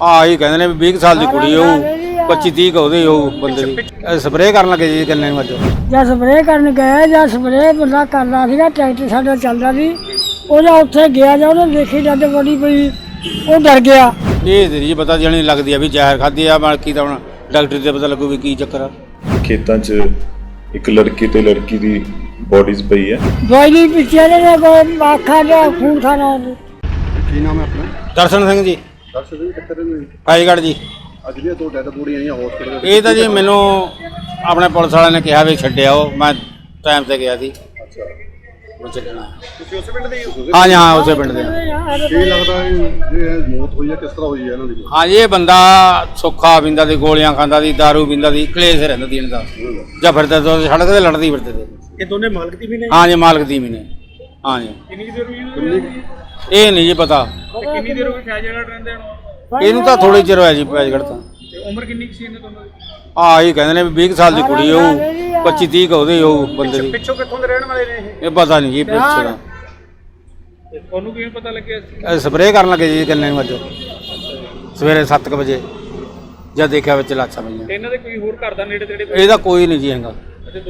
ਆ ਹੀ ਕਹਿੰਦੇ ਨੇ ਵੀ 20 ਸਾਲ ਦੀ ਕੁੜੀ ਹੋਊ 25 30 ਉਹਦੇ ਹੋਊ ਬੰਦੇ ਦੀ। ਸਪਰੇਅ ਕਰਨ ਲੱਗੇ ਜੀ ਗੰਨੇ ਨੂੰ ਅੱਜ? ਜਾਂ ਸਪਰੇਅ ਕਰਨ ਗਏ ਜਾਂ ਸਪਰੇਅ ਬੰਦਾ ਕਰਦਾ ਸੀਗਾ ਟਰੈਕਟਰ ਸਾਡਾ ਚੱਲਦਾ ਸੀ। ਉਹਦਾ ਉੱਥੇ ਗਿਆ ਜਾਂ ਉਹਨੇ ਦੇਖੀ ਜਦ ਬੜੀ ਪਈ ਉਹ ਡਰ ਗਿਆ। ਇਹ ਜੀ ਪਤਾ ਜਣੀ ਲੱਗਦੀ ਆ ਵੀ ਜ਼ਹਿਰ ਖਾਦੀ ਆ ਬਾਕੀ ਤਾਂ ਹੁਣ ਡਾਕਟਰ ਤੇ ਪਤਾ ਲੱਗੂ ਵੀ ਕੀ ਚੱਕਰ ਆ। ਖੇਤਾਂ 'ਚ ਇੱਕ ਲੜਕੀ ਤੇ ਲੜਕੀ ਦੀ ਬੋਡੀਜ਼ ਪਈ ਹੈ ਦਵਾਈ ਨਹੀਂ ਪਿੱਛੇ ਨੇ ਕੋਈ ਆਖਾ ਜਾਂ ਖੂਨ ਖਾਣਾ ਕੀ ਨਾਮ ਹੈ ਆਪਣਾ ਦਰਸ਼ਨ ਸਿੰਘ ਜੀ। ਕਿੱਥੇ ਰਹਿੰਦੇ ਹੋ? ਕਾਈਗੜ੍ਹ ਜੀ। ਅੱਜ ਦੀਆਂ ਦੋ ਡੈਡ ਬੋਡੀਆਂ ਆਈਆਂ ਹਸਪੀਟਲ ਦੇ ਇਹ ਤਾਂ ਜੀ ਮੈਨੂੰ ਆਪਣੇ ਪੁਲਿਸ ਵਾਲਿਆਂ ਨੇ ਕਿਹਾ ਵੀ ਛੱਡਿਆ ਉਹ ਮੈਂ ਟਾਈਮ ਤੇ ਗਿਆ ਸੀ। ਅੱਛਾ। ਉਹ ਛੱਡਣਾ। ਤੁਸੀਂ ਉਸੇ ਪਿੰਡ ਦੇ ਹੀ ਹੋ? ਹਾਂ ਜੀ ਹਾਂ ਉਸੇ ਪਿੰਡ ਦੇ ਹਾਂ। ਕੀ ਲੱਗਦਾ ਹੈ ਜੇ ਇਹ ਮੌਤ ਹੋਈ ਹੈ ਕਿਸ ਤਰ੍ਹਾਂ ਹੋਈ ਹੈ ਇਹਨਾਂ ਦੀ ਹਾਂ ਜੀ ਇਹ ਬੰਦਾ ਸੁੱਖਾ ਪੀਂਦਾ ਦੀ ਗੋਲੀਆਂ ਖਾਂਦਾ ਦੀ दारू ਪੀਂਦਾ ਦੀ ਕਲੇਸ਼ ਰਹਿੰਦਾ ਦੀ ਇਹਨਾਂ ਦਾ। ਜਾਂ ਫਿਰਦਾ ਤੋਂ ਸੜਕ ਤੇ ਲੜਦੀ ਫਿਰਦੇ ਤੇ ਇਹ ਦੋਨੇ ਮਾਲਕ ਦੀ ਵੀ ਨੇ? ਹਾਂ ਜੀ ਮਾਲਕ ਦੀ ਵੀ ਨੇ। ਹਾਂ ਜੀ। ਕਿੰਨੀ ਦੇਰ ਹੋਈ ਇਹ ਨਹੀਂ ਜੀ ਪਤਾ। ਕਿੰਨੀ ਦੇਰ ਹੋ ਗਈ ਫੈਜਗੜ ਰਹਿੰਦੇ ਨੂੰ? ਇਹਨੂੰ ਤਾਂ ਥੋੜੀ ਚਿਰ ਹੋਇਆ ਜੀ ਪੈਜਗੜ ਤਾਂ। ਤੇ ਉਮਰ ਕਿੰਨੀ ਕੁ ਸੀ ਇਹਨਾਂ ਦੋਨਾਂ ਦੀ ਆ ਹੀ ਕਹਿੰਦੇ ਨੇ ਵੀ 20 ਸਾਲ ਦੀ ਕੁੜੀ ਹੋਊ 25 30 ਉਹਦੇ ਹੋਊ ਬੰਦੇ ਦੀ। ਪਿੱਛੋਂ ਕਿੱਥੋਂ ਦੇ ਰਹਿਣ ਵਾਲੇ ਨੇ ਇਹ? ਇਹ ਪਤਾ ਨਹੀਂ ਜੀ ਪਿੱਛੇ ਦਾ। ਤੇ ਤੁਹਾਨੂੰ ਕਿਵੇਂ ਪਤਾ ਲੱਗਿਆ ਸੀ ਸਪਰੇਅ ਕਰਨ ਲੱਗੇ ਜੀ ਗੰਨੇ ਨੂੰ ਅੱਜ? ਸਵੇਰੇ 7:00 ਵਜੇ ਜਦ ਦੇਖਿਆ ਵਿੱਚ ਲਾਸ਼ਾਂ ਪਈਆਂ। ਤੇ ਇਹਨਾਂ ਦੇ ਕੋਈ ਹੋਰ ਘਰ ਦਾ ਨੇੜੇ ਤੇੜੇ ਇਹਦਾ ਕੋਈ ਨਹੀਂ ਜੀ ਹੈਗਾ।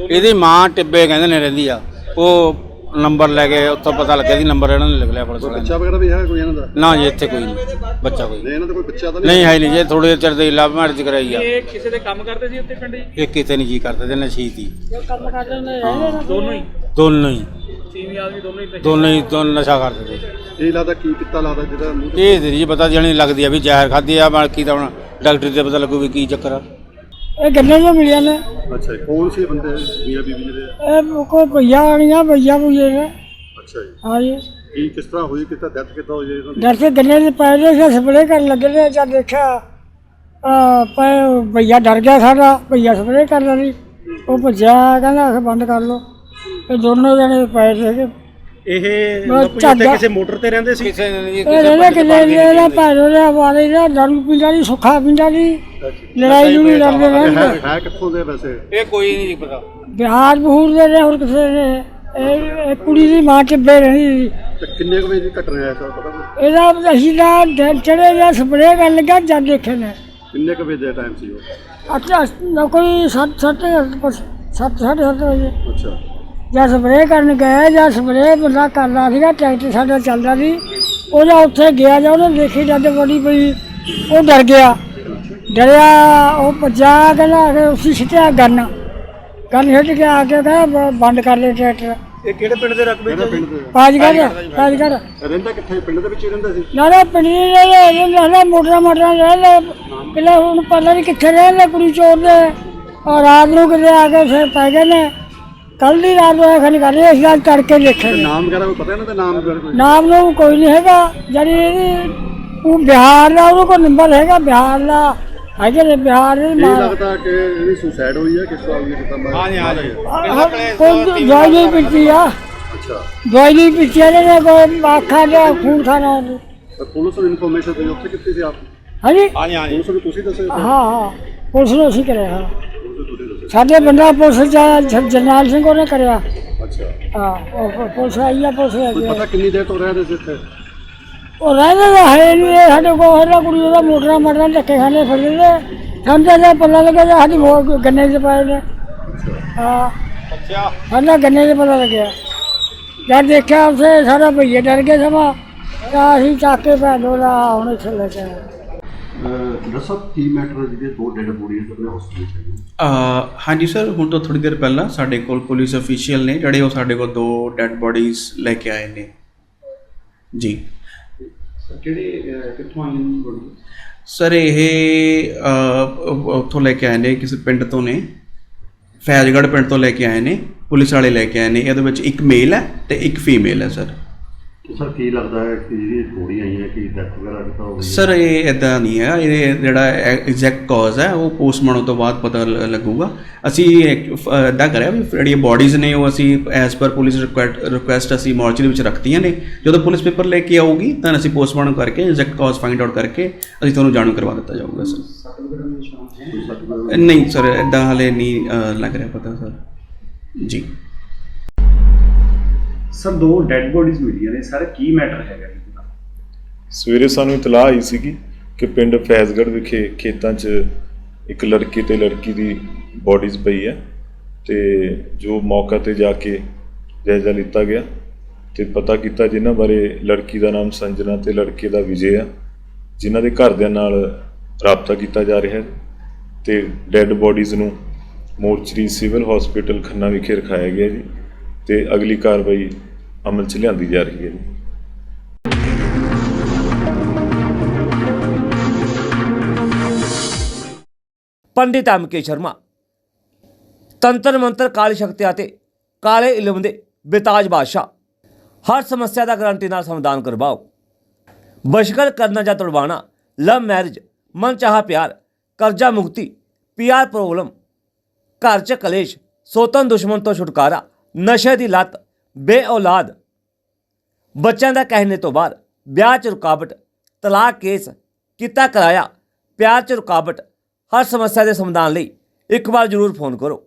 ਇਹਦੀ ਮਾਂ ਟਿੱਬੇ ਕਹਿੰਦੇ ਨੇ ਰਹਿੰਦੀ ਆ। ਉਹ ਨੰਬਰ ਲੈ ਕੇ ਉੱਥੋਂ ਪਤਾ ਲੱਗਿਆ ਸੀ ਨੰਬਰ ਇਹਨਾਂ ਨੇ ਲਿਖ ਲਿਆ ਪੁਲਿਸ ਵਾਲਿਆਂ ਬੱਚਾ ਵਗੈਰਾ ਵੀ ਹੈ ਕੋਈ ਇਹਨਾਂ ਦਾ? ਨੇ ਨਾ ਜੀ ਇੱਥੇ ਕੋਈ ਨਹੀਂ। ਬੱਚਾ ਕੋਈ ਨਹੀਂ ਇਹਨਾਂ ਦਾ ਕੋਈ ਬੱਚਾ ਤਾਂ ਨਹੀਂ। ਨਹੀਂ ਹੈ? ਨਹੀਂ ਜੀ ਥੋੜੇ ਚਿਰ ਦੇ ਲਵ ਮੈਰਿਜ ਕਰਾਈ ਆ। ਇਹ ਕਿਸੇ ਦੇ ਕੰਮ ਕਰਦੇ ਸੀ ਉੱਤੇ ਪਿੰਡ? ਜੀ ਇਹ ਕਿਤੇ ਨਹੀਂ ਜੀ ਕਰਦੇ ਤੇ ਨਸ਼ੀ ਦੀ ਕੰਮ ਕਰਦੇ ਨੇ ਰਹਿੰਦੇ ਨੇ ਦੋਨੋਂ ਹੀ? ਦੋਨੋਂ ਹੀ। ਤੀਵੀਂ ਆਦਮੀ ਦੋਨੋਂ ਹੀ ਤੇ ਦੋਨੋਂ ਹੀ ਦੋਨੋਂ ਨਸ਼ਾ ਕਰਦੇ ਤੇ ਇਹ ਲੱਗਦਾ ਕੀ ਪਿੱਤਾ ਲੱਗਦਾ ਮੂੰਹ ਤੇ- ਇਹ ਤੇ ਜੀ ਪਤਾ ਜਣੀ ਲੱਗਦੀ ਆ ਵੀ ਜ਼ਹਿਰ ਖਾਦੀ ਆ ਬਾਕੀ ਤਾਂ ਹੁਣ ਡਾਕਟਰ ਤੇ ਪਤਾ ਲੱਗੂ ਵੀ ਕੀ ਚੱਕਰ ਆ। ਇਹ ਗੰਨੇ ਜੋ ਮਿਲਿਆ ਨੇ। ਅੱਛਾ ਜੀ ਕੌਣ ਸੀ ਬੰਦੇ ਮੀਆਂ ਬੀਬੀ ਜਿਹੜੇ? ਇਹ ਕੋਈ ਭਈਆ ਆਣੀਆਂ ਭਈਆ ਭਈਏ ਨੇ। ਅੱਛਾ ਜੀ। ਹਾਂ ਜੀ। ਕੀ ਕਿਸ ਤਰ੍ਹਾਂ ਹੋਈ ਕਿਤਾ ਡੈਥ ਕਿੱਦਾਂ ਹੋਈ ਇਹਨਾਂ ਦੀ? ਡਰ ਤੇ ਗੰਨੇ ਦੇ ਪੈ ਰਹੇ ਸੀ ਸਪਰੇਅ ਕਰਨ ਲੱਗੇ ਨੇ ਜਦ ਦੇਖਿਆ ਆ ਪੈ ਭਈਆ ਡਰ ਗਿਆ ਸਾਡਾ ਭਈਆ ਸਪਰੇਅ ਕਰਦਾ ਸੀ ਉਹ ਭੱਜਿਆ ਕਹਿੰਦਾ ਬੰਦ ਕਰ ਲਓ। ਇਹ ਦੋਨੋਂ ਜਣੇ ਪਏ ਸੀਗੇ। ਇਹ ਝਾਗਾ ਕਿਸੇ ਮੋਟਰ ਤੇ ਰਹਿੰਦੇ ਸੀ? ਕਿਸੇ ਨੇ ਜੀ ਇਹ ਰਹਿੰਦੇ ਕਿਲੇ ਦੇ ਭਾਰੋ ਦੇ ਵਾਲੇ ਦਾ ਦਾਰੂ ਪੀਂਦਾ ਨਹੀਂ ਸੁੱਖਾ ਪੀਂਦਾ ਨਹੀਂ ਲੜਾਈ ਨੂੰ ਲੜਦੇ ਰਹਿੰਦੇ। ਹੈ ਕਿੱਥੋਂ ਦੇ ਵੈਸੇ? ਇਹ ਕੋਈ ਨਹੀਂ ਜੀ ਪਤਾ। ਬਿਹਾਰ ਬਹੂਰ ਦੇ ਨੇ ਹੋਰ ਕਿਸੇ ਨੇ। ਇਹ ਇਹ ਕੁੜੀ ਦੀ ਮਾਂ ਟਿੱਬੇ ਰਹੀ। ਤੇ ਕਿੰਨੇ ਕੁ ਵਜੇ ਦੀ ਘਟਨਾ ਹੈ ਸਰ ਪਤਾ ਕੁਛ? ਇਹਦਾ ਅਸੀਂ ਦਾ ਚੜੇ ਜਾਂ ਸਪਰੇਅ ਕਰਨ ਲੱਗਾ ਜਦ ਦੇਖੇ ਨੇ। ਕਿੰਨੇ ਕੁ ਵਜੇ ਦਾ ਟਾਈਮ ਸੀ ਉਹ? ਅੱਛਾ ਨਾ ਕੋਈ ਸੱਤ ਸੱਤ ਸੱਤ ਸਾਢੇ ਸੱਤ ਵਜੇ। ਅੱਛਾ। ਜਾਂ ਸਪਰੇਅ ਕਰਨ ਗਏ ਜਾਂ ਸਪਰੇਅ ਬੰਦਾ ਕਰਦਾ ਸੀਗਾ ਟਰੈਕਟਰ ਸਾਡਾ ਚੱਲਦਾ ਸੀ। ਉਹਦਾ ਉੱਥੇ ਗਿਆ ਜਾਂ ਉਹਨੇ ਦੇਖੀ ਜਦ ਬੜੀ ਪਈ ਉਹ ਡਰ ਗਿਆ। ਡਰਿਆ ਉਹ ਭੱਜਾ ਕਹਿੰਦਾ ਕਿ ਉਸੇ ਸਿੱਟਿਆ ਗੰਨ। ਗੰਨ ਹਿੱਟ ਕੇ ਆ ਕੇ ਕਹਿੰਦਾ ਬੰਦ ਕਰ ਲੈ ਟਰੈਕਟਰ। ਇਹ ਕਿਹੜੇ ਪਿੰਡ ਦੇ ਰਕਬੇ ਦੇ? ਪਾਜਗੜ ਪਾਜਗੜ ਰਹਿੰਦਾ ਕਿੱਥੇ? ਪਿੰਡ ਦੇ ਵਿੱਚ ਹੀ ਰਹਿੰਦਾ ਸੀ? ਨਾਲੇ ਪਿੰਡੀ ਦੇ ਨਾਲੇ ਮੋਟਰਾਂ ਮੋਟਰਾਂ ਰਹਿ ਲੈ। ਕਿਲੇ ਹੁਣ ਪਤਾ ਨਹੀਂ ਕਿੱਥੇ ਰਹਿ ਲੈ ਕੁੜੀ ਚੋਰ ਦੇ। ਔਰ ਰਾਤ ਨੂੰ ਕਿਤੇ ਆ ਕੇ ਫਿਰ ਪੈ ਗਏ ਨੇ। ਕੱਲ ਦੀ ਰਾਤ ਨੂੰ ਖਨ ਕਰ ਰਹੇ ਅਸੀਂ ਅੱਜ ਤੜਕੇ ਦੇਖੇ। ਨਾਮ ਵਗੈਰਾ ਕੋਈ ਪਤਾ ਇਹਨਾਂ ਦਾ ਨਾਮ ਵਗੈਰਾ ਕੋਈ? ਨਾਮ ਨੂੰ ਕੋਈ ਨਹੀਂ ਹੈਗਾ ਜਿਹੜੀ ਇਹਦੀ ਉਹ ਬਿਹਾਰ ਦਾ ਉਹਦੇ ਕੋਲ ਨੰਬਰ ਹੈਗਾ ਬਿਹਾਰ ਦਾ ਹੈਗੇ ਨੇ ਬਿਹਾਰ ਦੇ ਇਹ ਨਾਲ। ਲੱਗਦਾ ਕਿ ਇਹਦੀ ਸੁਸਾਈਡ ਹੋਈ ਹੈ ਕਿਸ ਤਰ੍ਹਾਂ ਹੋਈ ਹੈ ਕਿਤਾ ਮੈਂ ਹਾਂ ਜੀ। ਹਾਂ ਜੀ ਕੋਈ ਦਵਾਈ ਨਹੀਂ ਪੀਤੀ ਆ। ਅੱਛਾ। ਦਵਾਈ ਨਹੀਂ ਪੀਤੀ ਇਹਨੇ ਨੇ ਕੋਈ ਆਖਾ ਜਾਂ ਖੂਨ ਖਾਣਾ। ਤਾਂ ਪੁਲਿਸ ਨੂੰ ਇਨਫੋਰਮੇਸ਼ਨ ਦਿੱਤੀ ਉੱਥੇ ਕਿੱਥੇ ਸੀ ਆਪ? ਹਾਂਜੀ? ਹਾਂ ਜੀ ਹਾਂ ਜੀ ਪੁਲਿਸ ਨੂੰ ਤੁਸੀਂ ਦੱਸਿਆ ਹਾਂ ਹਾਂ। ਪੁਲਿਸ ਨੂੰ ਅਸੀਂ ਕਰਿਆ ਹਾਂ। ਤੁਸੀਂ ਸਾਡੇ ਬੰਦਾ ਪੁਲਿਸ ਚ ਜਰਨੈਲ ਸਿੰਘ ਉਹਨੇ ਕਰਿਆ। ਅੱਛਾ। ਹਾਂ ਉਹ ਪ- ਪੁਲਿਸ ਆਈ ਆ ਪੁਲਿਸ ਆ। ਕੋਈ ਪਤਾ ਕਿੰਨੀ ਦੇਰ ਤੋਂ ਰਹਿ ਰਹੇ ਸੀ ਇੱਥੇ? ਉਹ ਰਹਿੰਦੇ ਤਾਂ ਹੈ ਨਹੀਂ ਇਹ ਸਾਡੇ ਕੋਲ ਹਰਾ ਕੁੜੀ ਉਹਦਾ ਮੋਟਰਾਂ ਮਟਰਾਂ ਧੱਕੇ ਖਾਣੇ ਫਿਰਦੇ ਨੇ। ਸੰਦੇ ਦਾ ਪੱਲਾ ਲੱਗਿਆ ਜਾਂ ਸਾਡੀ ਮੋਰ ਗੰਨੇ 'ਚ ਪਾਏ ਨੇ। ਹਾਂ। ਅੱਛਾ। ਸਾਡਾ ਗੰਨੇ 'ਚ ਪਤਾ ਲੱਗਿਆ। ਜਦ ਦੇਖਿਆ ਉਸੇ ਸਾਰਾ ਭਈਏ ਡਰ ਗਏ ਸਮਾਂ ਤਾਂ ਅਸੀਂ ਚੱਕ ਕੇ ਭੈਣੋ ਦਾ ਹੁਣ ਇੱਥੇ ਲੈ ਕੇ ਆਏ। ਦੱਸੋ ਕੀ ਮੈਟਰ ਜਿਹਦੇ ਦੋ ਡੈਡ ਬੋਡੀਆਂ ਆਪਣੇ ਹਸਪੀਟਲ ਚ ਅ, ਹਾਂਜੀ ਸਰ ਹੁਣ ਤੋਂ ਥੋੜੀ ਦੇਰ ਪਹਿਲਾਂ ਸਾਡੇ ਕੋਲ ਪੁਲਿਸ ਅਫੀਸ਼ੀਅਲ ਨੇ ਜਿਹੜੇ ਉਹ ਸਾਡੇ ਕੋਲ ਦੋ ਡੈੱਡ ਬੋਡੀਜ਼ ਲੈ ਕੇ ਆਏ ਨੇ। ਜੀ। ਕਿਹੜੇ ਕਿੱਥੋਂ ਆਈ ਨੇ ਬੋਡੀ ਸਰ ਇਹ ਉੱਥੋਂ ਲੈ ਕੇ ਆਏ ਨੇ ਕਿਸੇ ਪਿੰਡ ਤੋਂ ਨੇ। ਫੈਜ਼ਗੜ੍ਹ ਪਿੰਡ ਤੋਂ ਲੈ ਕੇ ਆਏ ਨੇ ਪੁਲਿਸ ਵਾਲੇ ਲੈ ਕੇ ਆਏ ਨੇ। ਇਹਦੇ ਵਿੱਚ ਇੱਕ ਮੇਲ ਹੈ ਤੇ ਇੱਕ ਫੀਮੇਲ ਹੈ ਸਰ। ਸਰ ਕੀ ਲੱਗਦਾ ਹੈ ਕਿ ਜਿਹੜੀ ਬੋਡੀ ਆਈ ਹੈ ਕਿ ਡੈਥ ਵਗੈਰਾ ਕਿਤਾ ਹੋ ਗਈ ਹੈ? ਸਰ ਇਹ ਇਦਾਂ ਨਹੀਂ ਹੈ। ਇਹ ਜਿਹੜਾ ਐਗਜ਼ੈਕਟ ਕਾਜ਼ ਹੈ ਉਹ ਪੋਸਟਮਾਰਟਮ ਤੋਂ ਬਾਅਦ ਪਤਾ ਲ- ਲੱਗੂਗਾ। ਅਸੀਂ ਇਦਾਂ ਕਰਿਆ ਵੀ ਜਿਹੜੀਆਂ ਬਾਡੀਜ਼ ਨੇ ਉਹ ਅਸੀਂ ਐਸ ਪਰ ਪੁਲਿਸ ਰਿਕੁਐਸਟ ਅਸੀਂ ਮੋਰਚਰੀ ਵਿੱਚ ਰੱਖਤੀਆਂ ਨੇ। ਜਦੋਂ ਪੁਲਿਸ ਪੇਪਰ ਲੈ ਕੇ ਆਊਗੀ ਤਾਂ ਅਸੀਂ ਪੋਸਟਮਾਰਟਮ ਕਰਕੇ ਐਗਜ਼ੈਕਟ ਕਾਜ਼ ਫਾਈਂਡ ਆਊਟ ਕਰਕੇ ਅਸੀਂ ਤੁਹਾਨੂੰ ਜਾਣੂ ਕਰਵਾ ਦਿੱਤਾ ਜਾਊਗਾ ਸਰ। ਨਹੀਂ ਸਰ ਇਦਾਂ ਹਲੇ ਨਹੀਂ ਅ, ਲੱਗ ਰਿਹਾ ਪਤਾ ਸਰ। ਜੀ। ਸਰ, ਦੋ ਡੈੱਡ ਬੋਡੀਜ਼ ਮਿਲੀਆਂ ਨੇ। ਸਰ, ਕੀ ਮੈਟਰ ਹੈਗਾ ਇਹਦਾ ਸਵੇਰੇ ਸਾਨੂੰ ਇਤਲਾਹ ਆਈ ਸੀਗੀ ਕਿ ਪਿੰਡ ਫੈਜ਼ਗੜ੍ਹ ਵਿਖੇ ਖੇਤਾਂ 'ਚ ਇੱਕ ਲੜਕੇ ਤੇ ਲੜਕੀ ਦੀ ਬੋਡੀਜ਼ ਪਈ ਹੈ ਤੇ ਜੋ ਮੌਕਾ ਤੇ ਜਾ ਕੇ ਜਾਇਜ਼ਾ ਲਿੱਤਾ ਗਿਆ ਤੇ ਪਤਾ ਕੀਤਾ ਜਿਨ੍ਹਾਂ ਬਾਰੇ ਲੜਕੀ ਦਾ ਨਾਮ ਸੰਜਨਾ ਤੇ ਲੜਕੇ ਦਾ ਵਿਜੇ ਆ, ਜਿਨ੍ਹਾਂ ਦੇ ਘਰਦਿਆਂ ਨਾਲ ਰਾਬਤਾ ਕੀਤਾ ਜਾ ਰਿਹਾ ਹੈ ਤੇ ਡੈੱਡ ਬੋਡੀਜ਼ ਨੂੰ ਮੋਰਚਰੀ ਸਿਵਲ ਹਸਪੀਟਲ ਖੰਨਾ ਵਿਖੇ ਰਖਾਇਆ ਗਿਆ ਜੀ। ਤੇ ਅਗਲੀ ਕਾਰਵਾਈ ਅਮਲ 'ਚ ਲਿਆਂਦੀ ਜਾ ਰਹੀ ਹੈ ਜੀ ਪੰਡਿਤ ਐਮ.ਕੇ. ਸ਼ਰਮਾ, ਤੰਤਰ ਮੰਤਰ ਕਾਲੀ ਸ਼ਕਤੀਆਂ ਅਤੇ ਕਾਲੇ ਇਲਮ ਦੇ ਬੇਤਾਜ ਬਾਦਸ਼ਾਹ, ਹਰ ਸਮੱਸਿਆ ਦਾ ਗਰੰਟੀ ਨਾਲ ਸਮਾਧਾਨ ਕਰਵਾਓ ਬਸ਼ਕਰ ਕਰਨਾ ਜਾਂ ਤੁੜਵਾਣਾ ਲਵ ਮੈਰਿਜ, ਮਨ ਚਾਹਾ ਪਿਆਰ, ਕਰਜ਼ਾ ਮੁਕਤੀ ਪੀਆਰ ਪ੍ਰੋਬਲਮ ਘਰ 'ਚ ਕਲੇਸ਼, ਸੋਤਨ ਦੁਸ਼ਮਣ ਤੋਂ ਛੁਟਕਾਰਾ ਨਸ਼ੇ ਦੀ ਲਤ ਬੇ ਔਲਾਦ ਬੱਚਿਆਂ ਦਾ ਕਹਿਣੇ ਤੋਂ ਬਾਅਦ ਵਿਆਹ 'ਚ ਰੁਕਾਵਟ, ਤਲਾਕ ਕੇਸ ਕੀਤਾ ਕਰਾਇਆ, ਪਿਆਰ 'ਚ ਰੁਕਾਵਟ, ਹਰ ਸਮੱਸਿਆ ਦੇ ਸਮਾਧਾਨ ਲਈ ਇੱਕ ਵਾਰ ਜ਼ਰੂਰ ਫੋਨ ਕਰੋ।